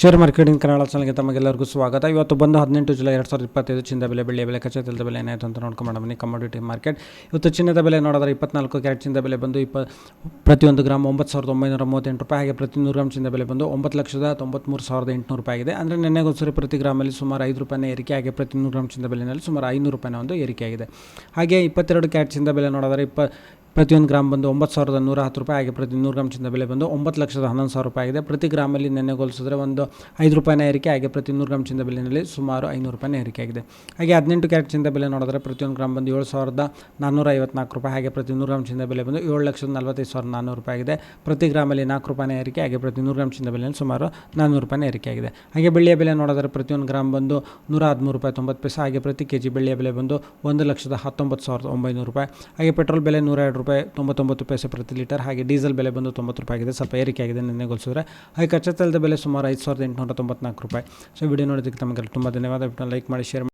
Share marketing Kannada ಚಾನಲ್ಗೆ ತಮಗೆಲ್ಲರಿಗೂ ಸ್ವಾಗತ. ಇವತ್ತು ಬಂದು ಹದಿನೆಂಟು ಜುಲೈ ಎರಡು ಸಾವಿರದ ಇಪ್ಪತ್ತೈದು ಚಿನ್ನದ ಬೆಲೆ, ಬೆಳ್ಳಿಯ ಬೆಲೆ, ಕಚ್ಚಾ ತೆಲದ ಬೆಲೆ ಏನಾಯಿತು ಅಂತ ನೋಡ್ಕೊಂಡು ಬನ್ನಿ. ಕಮೋಡಿಟಿ ಮಾರ್ಕೆಟ್ ಇವತ್ತು ಚಿನ್ನದ ಬೆಲೆ ನೋಡಿದ್ರೆ ಇಪ್ಪತ್ನಾಲ್ಕು ಕ್ಯಾರೆಟ್ ಚಿನ್ನದ ಬೆಲೆ ಬಂದು ಇಪ್ಪ, ಪ್ರತಿಯೊಂದು ಗ್ರಾಮ್ ಒಂಬತ್ತು ಸಾವಿರದ ಒಂಬೈನೂರ ಮೂವತ್ತೆಂಟು ರೂಪಾಯಿ. ಹಾಗೆ ಪ್ರತಿ ನೂರು ಗ್ರಾಮ್ ಚಿನ್ನದ ಬೆಲೆ ಬಂದು ಒಂಬತ್ತು ಲಕ್ಷದ ತೊಂಬತ್ತ್ಮೂರು ಸಾವಿರದ ಎಂಟುನೂರು ರೂಪಾಯಿ ಆಗಿದೆ. ಅಂದರೆ ನೆನ್ನೆಗೋಸ್ಕರ ಪ್ರತಿ ಗ್ರಾಮಲ್ಲಿ ಸುಮಾರು ಐದು ರೂಪಾಯಿ ಏರಿಕೆ. ಹಾಗೆ ಪ್ರತಿ ನೂರು ಗ್ರಾಮ್ ಚಿನ್ನದ ಬೆಲೆಯಲ್ಲಿ ಸುಮಾರು ಐನೂರು ರೂಪಾಯಿನ ಒಂದು ಏರಿಕೆಯಾಗಿದೆ ಹಾಗೆ ಇಪ್ಪತ್ತೆರಡು ಕ್ಯಾರೆಟ್ ಚಿನ್ನದ ಬೆಲೆ ನೋಡಿದ್ರೆ ಇಪ್ಪ ಪ್ರತಿಯೊಂದು ಗ್ರಾಮ್ ಬಂದು ಒಂಬತ್ತು ಸಾವಿರದ ನೂರ ಹತ್ತು ರೂಪಾಯಿ ಹಾಗೆ ಪ್ರತಿ ನೂರು ಗ್ರಾಮ್ ಚಿನ್ನದ ಬೆಲೆ ಬಂದು ಒಂಬತ್ತು ಲಕ್ಷದ ಹನ್ನೊಂದು ಸಾವಿರ ರೂಪಾಯಿ ಆಗಿದೆ. ಪ್ರತಿ ಗ್ರಾಮಲ್ಲಿ ನೆನ್ನೆ ಹೋಲಿಸಿದ್ರೆ ಒಂದು ಐದು ರೂಪಾಯಿನ ಏರಿಕೆ ಹಾಗೆ ಪ್ರತಿ ನೂರು ಗ್ರಾಮ್ ಚಿನ್ನದ ಬೆಲೆಯಲ್ಲಿ ಸುಮಾರು ಐನೂರು ರೂಪಾಯಿನ ಏರಿಕೆ ಆಗಿದೆ. ಹಾಗೆ ಹದಿನೆಂಟು ಕ್ಯಾರೆಟ್ ಚಿನ್ನದ ಬೆಲೆ ನೋಡಿದ್ರೆ ಪ್ರತಿಯೊಂದು ಗ್ರಾಮ್ ಬಂದು ಏಳು ಸಾವಿರದ ನಾನ್ನೂರ ಐವತ್ನಾಲ್ಕು ರೂಪಾಯಿ ಹಾಗೆ ಪ್ರತಿ ನೂರು ಗ್ರಾಮ್ ಚಿನ್ನದ ಬೆಲೆ ಬಂದು ಏಳು ಲಕ್ಷದ ನಲವತ್ತೈದು ಸಾವಿರದ ನಾನ್ನೂರು ರೂಪಾಯಿ ಆಗಿದೆ. ಪ್ರತಿ ಗ್ರಾಮಲ್ಲಿ ನಾಲ್ಕು ರೂಪಾಯಿನ ಏರಿಕೆ ಹಾಗೆ ಪ್ರತಿ ನೂರು ಗ್ರಾಮ್ ಚಿನ್ನದ ಬೆಲೆಯಲ್ಲಿ ಸುಮಾರು ನಾನ್ನೂರು ರೂಪಾಯಿನ ಏರಿಕೆ ಆಗಿದೆ. ಹಾಗೆ ಬೆಳ್ಳಿಯ ಬೆಲೆ ನೋಡಿದ್ರೆ ಪ್ರತಿಯೊಂದು ಗ್ರಾಮ್ ಬಂದು ನೂರ ಹದಿಮೂರು ರೂಪಾಯಿ ತೊಂಬತ್ತು ಪೈಸೆ ಹಾಗೆ ಪ್ರತಿ ಕೆ ಜಿ ಬೆಳ್ಳಿಯ ಬೆಲೆ ಬಂದು ಒಂದು ಲಕ್ಷದ ಹತ್ತೊಂಬತ್ತು ಸಾವಿರದ ಒಂಬೈನೂರು ರೂಪಾಯಿ. ಹಾಗೆ ಪೆಟ್ರೋಲ್ ಬೆಲೆ ನೂರ ಎರಡು ರೂಪಾಯಿ ತೊಂಬತ್ತೊಂಬತ್ತು ಪೈಸೆ ಪ್ರತಿ ಲೀಟರ್. ಹಾಗೆ ಡೀಸೆಲ್ ಬೆಲೆ ಬಂದು ತೊಂಬತ್ತು ರೂಪಾಯಿ ಆಗಿದೆ. ಸ್ವಲ್ಪ ಏರಿಕೆ ಆಗಿದೆ ನಿನ್ನೆ ಹೋಲಿಸಿದ್ರೆ ಹಾಗೆ ಕಚ್ಚಾ ತೈಲದ ಬೆಲೆ ಸುಮಾರು ಐದು ಸಾವಿರದ ಎಂಟುನೂರ ತೊಂಬತ್ನಾಲ್ಕು ರೂಪಾಯಿ. ಸೊ ವಿಡಿಯೋ ನೋಡೋದಕ್ಕೆ ತಮಗೆ ತುಂಬ ಧನ್ಯವಾದ. ಲೈಕ್ ಮಾಡಿ, ಶೇರ್ ಮಾಡಿ.